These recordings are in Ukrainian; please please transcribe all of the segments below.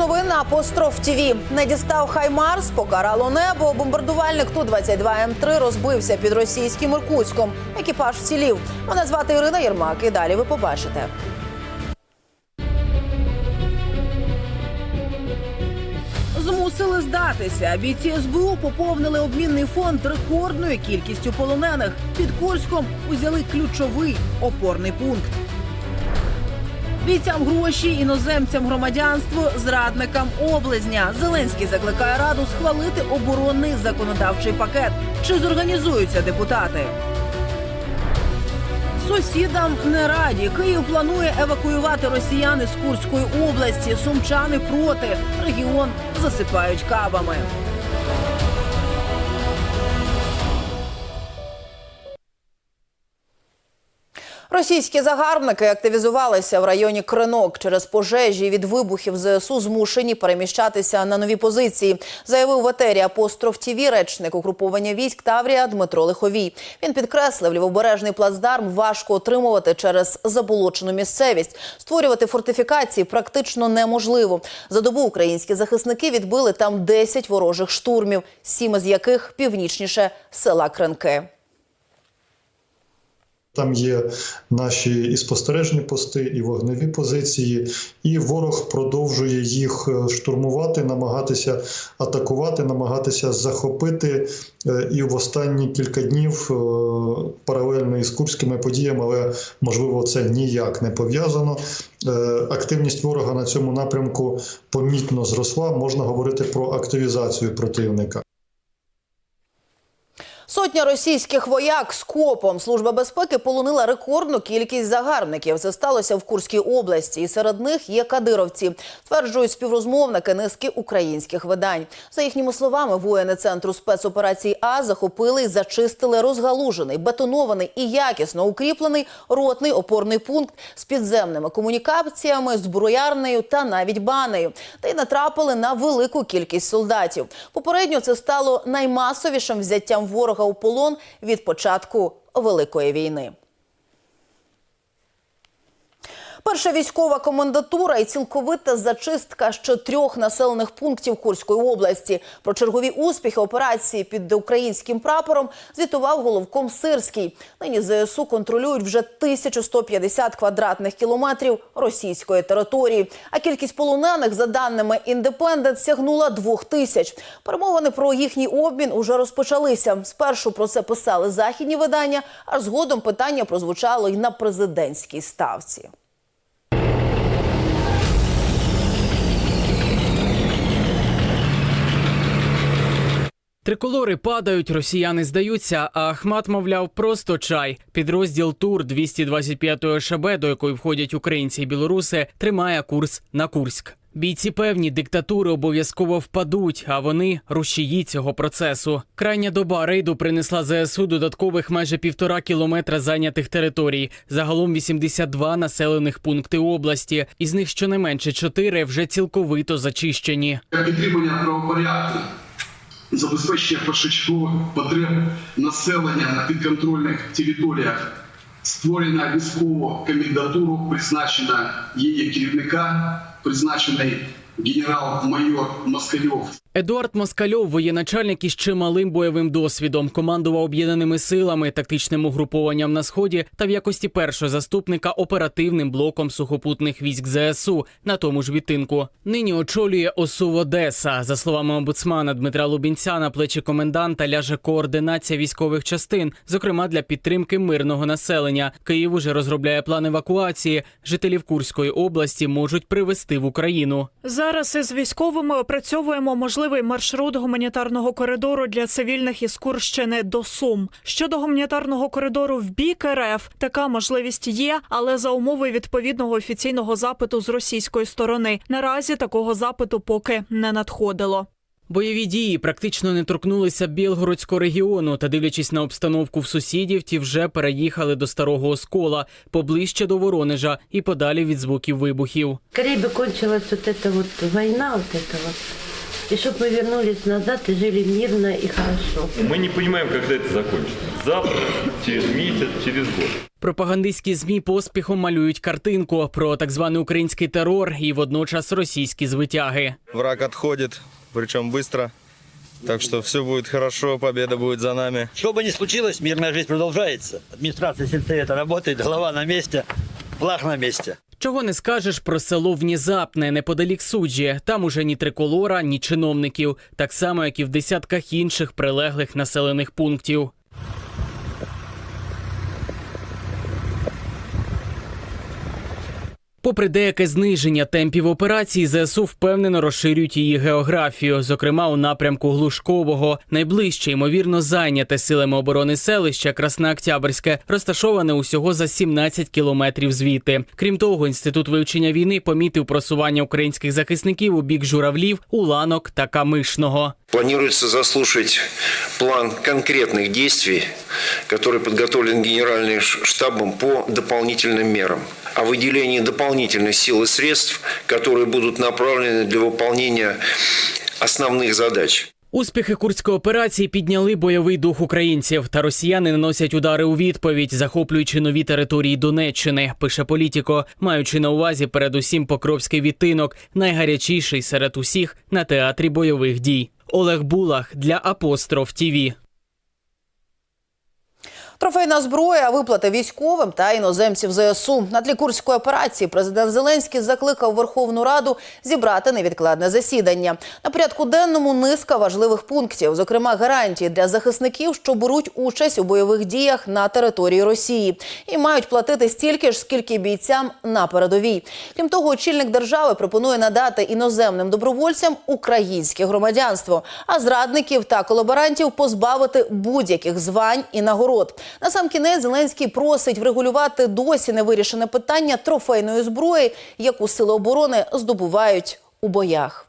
новин на апостроф ТІВІ. Не дістав Хаймарс, покарало небо. Бомбардувальник Ту-22 М3 розбився під російським Іркутськом. Екіпаж вцілів. Мене звати Ірина Єрмак. І далі ви побачите. Змусили здатися. Бійці СБУ поповнили обмінний фонд рекордною кількістю полонених. Під Курськом узяли ключовий опорний пункт. Бійцям гроші, іноземцям громадянство, зрадникам облизня. Зеленський закликає раду схвалити оборонний законодавчий пакет. Чи зорганізуються депутати? Сусідам не раді. Київ планує евакуювати росіяни з Курської області. Сумчани проти. Регіон засипають кабами. Російські загарбники активізувалися в районі Кринок через пожежі від вибухів ЗСУ змушені переміщатися на нові позиції, заявив в етері апостроф ТІВІ речник угруповання військ Таврія Дмитро Лиховій. Він підкреслив, лівобережний плацдарм важко отримувати через заболочену місцевість. Створювати фортифікації практично неможливо. За добу українські захисники відбили там 10 ворожих штурмів, сім із яких північніше села Кринки. Там є наші і спостережні пости, і вогневі позиції, і ворог продовжує їх е, штурмувати, намагатися атакувати, намагатися захопити. Е, І в останні кілька днів е, паралельно із курськими подіями, але можливо це ніяк не пов'язано. Активність ворога на цьому напрямку помітно зросла. Можна говорити про активізацію противника. Сотня російських вояк з копом служба безпеки полонила рекордну кількість загарбників. Це сталося в Курській області, і серед них є кадировці. Стверджують співрозмовники низки українських видань. За їхніми словами, воїни центру спецоперацій А захопили і зачистили розгалужений, бетонований і якісно укріплений ротний опорний пункт з підземними комунікаціями, зброярнею та навіть банею. Та й натрапили на велику кількість солдатів. Попередньо це стало наймасовішим взяттям ворога у полон від початку Великої війни. Перша військова комендатура і цілковита зачистка ще трьох населених пунктів Курської області. Про чергові успіхи операції під українським прапором звітував головком Сирський. Нині ЗСУ контролюють вже 1150 квадратних кілометрів російської території. А кількість полонених, за даними Індепендент, сягнула двох тисяч. Перемовини про їхній обмін уже розпочалися. Спершу про це писали західні видання, а згодом питання прозвучало й на президентській ставці. Триколори падають, росіяни здаються, а Ахмат, мовляв, просто чай. Підрозділ Тур 225-ї ШБ, до якої входять українці і білоруси, тримає курс на Курськ. Бійці певні диктатури обов'язково впадуть, а вони рушії цього процесу. Крайня доба рейду принесла ЗСУ додаткових майже півтора кілометра зайнятих територій. Загалом 82 населених пункти області. Із них щонайменше 4 вже цілковито зачищені. підтримання правопорядку, забезпечення першочергових потреб населення на підконтрольних територіях, створена військову комендатуру, призначена її керівника, призначений генерал-майор Москальов. Едуард Москальов, воєначальник із чималим бойовим досвідом, командував об'єднаними силами, тактичним угрупованням на сході та в якості першого заступника оперативним блоком сухопутних військ ЗСУ на тому ж відтинку. Нині очолює ОСУ в Одеса. За словами омбудсмана Дмитра Лубінця, на плечі коменданта ляже координація військових частин, зокрема для підтримки мирного населення. Київ уже розробляє план евакуації. Жителів Курської області можуть привезти в Україну. Зараз із військовими опрацьовуємо можливий маршрут гуманітарного коридору для цивільних із Курщини до Сум. Щодо гуманітарного коридору в бік РФ, така можливість є, але за умови відповідного офіційного запиту з російської сторони. Наразі такого запиту поки не надходило. Бойові дії практично не торкнулися Білгородського регіону, та дивлячись на обстановку в сусідів, ті вже переїхали до старого оскола, поближче до Воронежа і подалі від звуків вибухів. Скорее бы кончилась вот эта вот война, вот эта вот. И чтобы мы вернулись назад и жили мирно и хорошо. Мы не понимаем, когда это закончится. Завтра, через месяц, через год. Пропагандистські змі поспіхом малюють картинку про так званий український терор і водночас російські звитяги. Враг отходит, причем быстро. Так что все будет хорошо, победа будет за нами. Что бы ни случилось, мирная жизнь продолжается. Администрация сельсовета работает, голова на месте, флаг на месте. Чого не скажеш про село Внізапне неподалік суджі. Там уже ні триколора, ні чиновників, так само як і в десятках інших прилеглих населених пунктів. Попри деяке зниження темпів операції, ЗСУ впевнено розширюють її географію, зокрема у напрямку Глушкового. Найближче, ймовірно, зайняте силами оборони селища Краснооктябрське, розташоване усього за 17 кілометрів звідти. Крім того, інститут вивчення війни помітив просування українських захисників у бік журавлів, уланок та камишного. Планируется заслушать план конкретных действий, который подготовлен Генеральным ш- штабом по дополнительным мерам. О выделении дополнительных сил и средств, которые будут направлены для выполнения основных задач. Успіхи курської операції підняли бойовий дух українців, та росіяни наносять удари у відповідь, захоплюючи нові території Донеччини. Пише політіко, маючи на увазі передусім Покровський відтинок, найгарячіший серед усіх на театрі бойових дій. Олег Булах для Апостроф ТІВІ. Трофейна зброя, виплати військовим та іноземців ЗСУ. На тлі курської операції президент Зеленський закликав Верховну Раду зібрати невідкладне засідання. На порядку денному низка важливих пунктів, зокрема гарантії для захисників, що беруть участь у бойових діях на території Росії і мають платити стільки ж, скільки бійцям на передовій. Крім того, очільник держави пропонує надати іноземним добровольцям українське громадянство, а зрадників та колаборантів позбавити будь-яких звань і нагород. На сам кінець Зеленський просить врегулювати досі невирішене питання трофейної зброї, яку сили оборони здобувають у боях.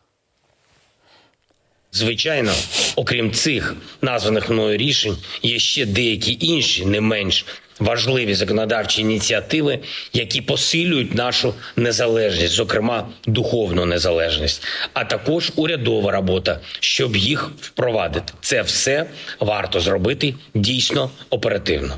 Звичайно, окрім цих названих мною рішень, є ще деякі інші не менш важливі законодавчі ініціативи, які посилюють нашу незалежність, зокрема духовну незалежність, а також урядова робота, щоб їх впровадити. Це все варто зробити дійсно оперативно.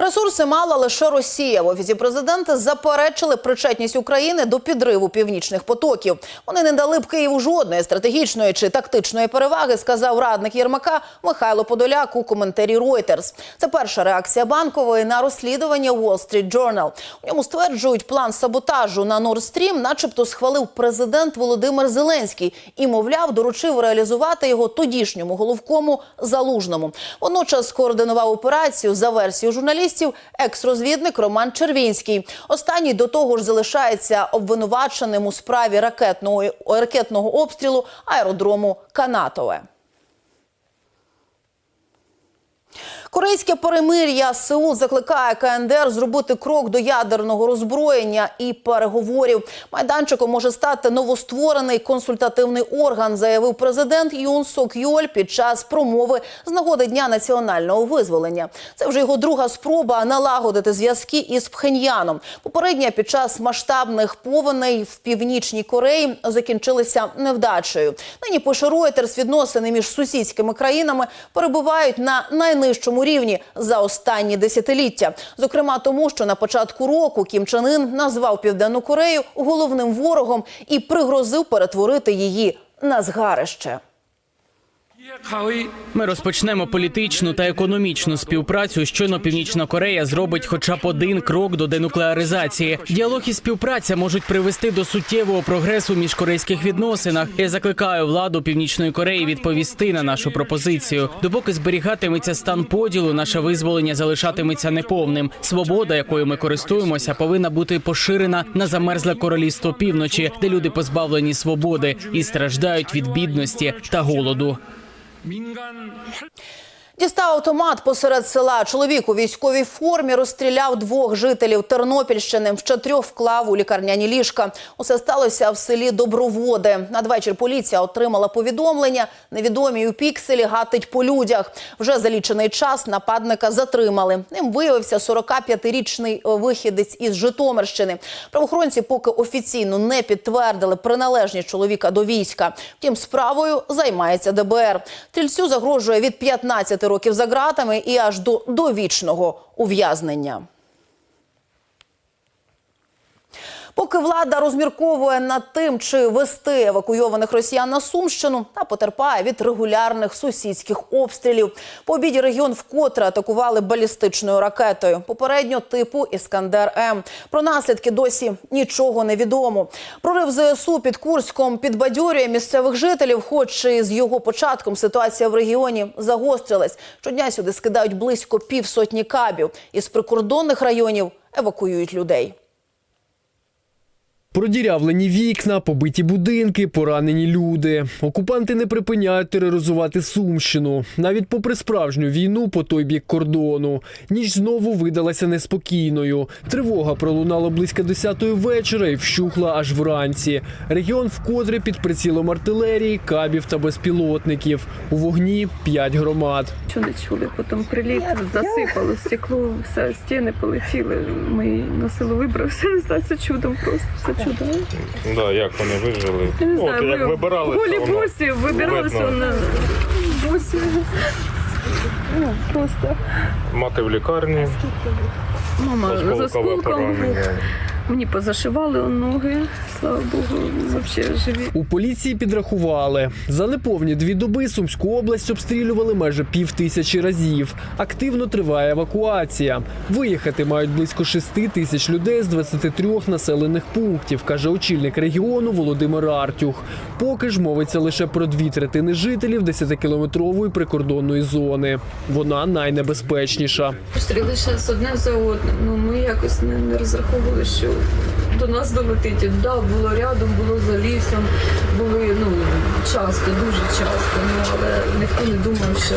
Ресурси мала лише Росія. В офісі президента заперечили причетність України до підриву північних потоків. Вони не дали б Києву жодної стратегічної чи тактичної переваги, сказав радник Єрмака Михайло Подоляк у коментарі Reuters. Це перша реакція банкової на розслідування Wall Street Journal. У ньому стверджують, план саботажу на Nord Stream начебто схвалив президент Володимир Зеленський і, мовляв, доручив реалізувати його тодішньому головкому залужному. Водночас скоординував операцію за версією журналістів екс-розвідник Роман Червінський. Останній до того ж залишається обвинуваченим у справі ракетного, ракетного обстрілу аеродрому Канатове. Корейське перемир'я Сеул закликає КНДР зробити крок до ядерного роззброєння і переговорів. Майданчиком може стати новостворений консультативний орган, заявив президент Юн Сок Йоль під час промови з нагоди Дня національного визволення. Це вже його друга спроба налагодити зв'язки із Пхеньяном. Попередня під час масштабних повеней в північній Кореї закінчилися невдачею. Нині пише відносини між сусідськими країнами перебувають на найнижчому рівні за останні десятиліття. Зокрема, тому що на початку року Кім Чен Ын назвав Південну Корею головним ворогом і пригрозив перетворити її на згарище. Ми розпочнемо політичну та економічну співпрацю. Щойно Північна Корея зробить хоча б один крок до денуклеаризації. Діалог і співпраця можуть привести до суттєвого прогресу в міжкорейських відносинах. Я закликаю владу Північної Кореї відповісти на нашу пропозицію. Допоки зберігатиметься стан поділу, наше визволення залишатиметься неповним. Свобода, якою ми користуємося, повинна бути поширена на замерзле королівство півночі, де люди позбавлені свободи і страждають від бідності та голоду. 민간 활... Дістав автомат посеред села. Чоловік у військовій формі розстріляв двох жителів Тернопільщини. Ще трьох вклав у лікарняні ліжка. Усе сталося в селі Доброводи. Надвечір поліція отримала повідомлення. Невідомі у пікселі гатить по людях. Вже за лічений час нападника затримали. Ним виявився 45-річний вихідець із Житомирщини. Правоохоронці поки офіційно не підтвердили приналежність чоловіка до війська. Втім, справою займається ДБР. Тільцю загрожує від 15 15 років за ґратами і аж до довічного ув'язнення. Поки влада розмірковує над тим, чи вести евакуйованих росіян на Сумщину, та потерпає від регулярних сусідських обстрілів. По обіді регіон вкотре атакували балістичною ракетою, попередньо типу Іскандер М. Про наслідки досі нічого не відомо. Прорив ЗСУ під Курськом підбадьорює місцевих жителів, хоч і з його початком ситуація в регіоні загострилась. Щодня сюди скидають близько півсотні кабів. Із прикордонних районів евакуюють людей. Продірявлені вікна, побиті будинки, поранені люди. Окупанти не припиняють тероризувати Сумщину, навіть попри справжню війну по той бік кордону. Ніч знову видалася неспокійною. Тривога пролунала близько 10-ї вечора і вщухла аж вранці. Регіон вкотре під прицілом артилерії, кабів та безпілотників. У вогні п'ять громад. Що не чули, потім приліт засипало стекло, все, стіни полетіли. Ми на село вибрався. Не знаю, це чудом просто. Це чудо. Да, як вони вижили? Я не От, знаю, як ми вибирали, голі бусі, вибиралися на бусі. Ну, просто Мати в лікарні, мама з осколком. поранення. Мені позашивали ноги, слава Богу, взагалі живі. У поліції підрахували за неповні дві доби Сумську область обстрілювали майже пів тисячі разів. Активно триває евакуація. Виїхати мають близько шести тисяч людей з 23 населених пунктів, каже очільник регіону Володимир Артюх. Поки ж мовиться лише про дві третини жителів 10-кілометрової прикордонної зони. Вона найнебезпечніша. Постріли зараз одне за одним. Ну ми якось не, не розраховували, що до нас долетить. І, Да, було рядом, було за лісом, були ну часто, дуже часто. Ну але ніхто не думав, що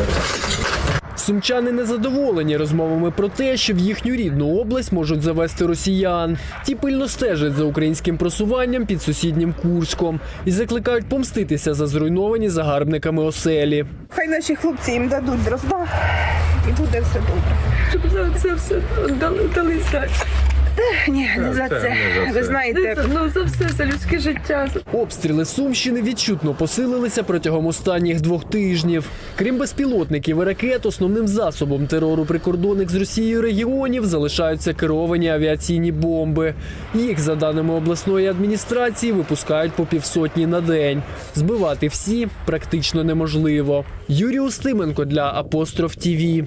Сумчани незадоволені розмовами про те, що в їхню рідну область можуть завести росіян. Ті пильно стежать за українським просуванням під сусіднім Курськом і закликають помститися за зруйновані загарбниками оселі. Хай наші хлопці їм дадуть дрозда і буде все добре. Щоб за це все дали, дали здачі. Ні, не за це. Ви знаєте, ну за все, за людське життя. Обстріли Сумщини відчутно посилилися протягом останніх двох тижнів. Крім безпілотників і ракет, основним засобом терору прикордонних з Росією регіонів залишаються керовані авіаційні бомби. Їх, за даними обласної адміністрації, випускають по півсотні на день. Збивати всі практично неможливо. Юрій Устименко для Апостроф ТІВІ.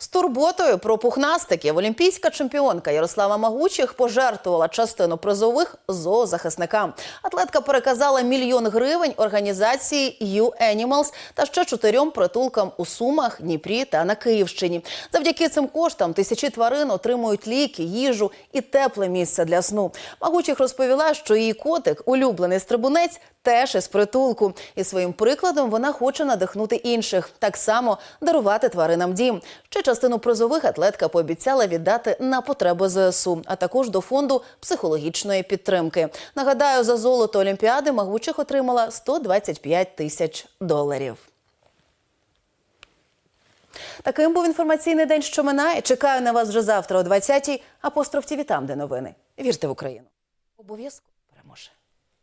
З турботою про пухнастиків олімпійська чемпіонка Ярослава Магучих пожертвувала частину призових зоозахисникам. Атлетка переказала мільйон гривень організації «You Animals» та ще чотирьом притулкам у Сумах, Дніпрі та на Київщині. Завдяки цим коштам тисячі тварин отримують ліки, їжу і тепле місце для сну. Магучих розповіла, що її котик, улюблений стрибунець, теж із притулку. І своїм прикладом вона хоче надихнути інших, так само дарувати тваринам дім. Ще частину призових атлетка пообіцяла віддати на потреби ЗСУ, а також до фонду психологічної підтримки. Нагадаю, за золото Олімпіади Магучих отримала 125 тисяч доларів. Таким був інформаційний день, що минає. Чекаю на вас вже завтра о 20-й. Апостроф ТІВІ там, де новини. Вірте в Україну. Обов'язково.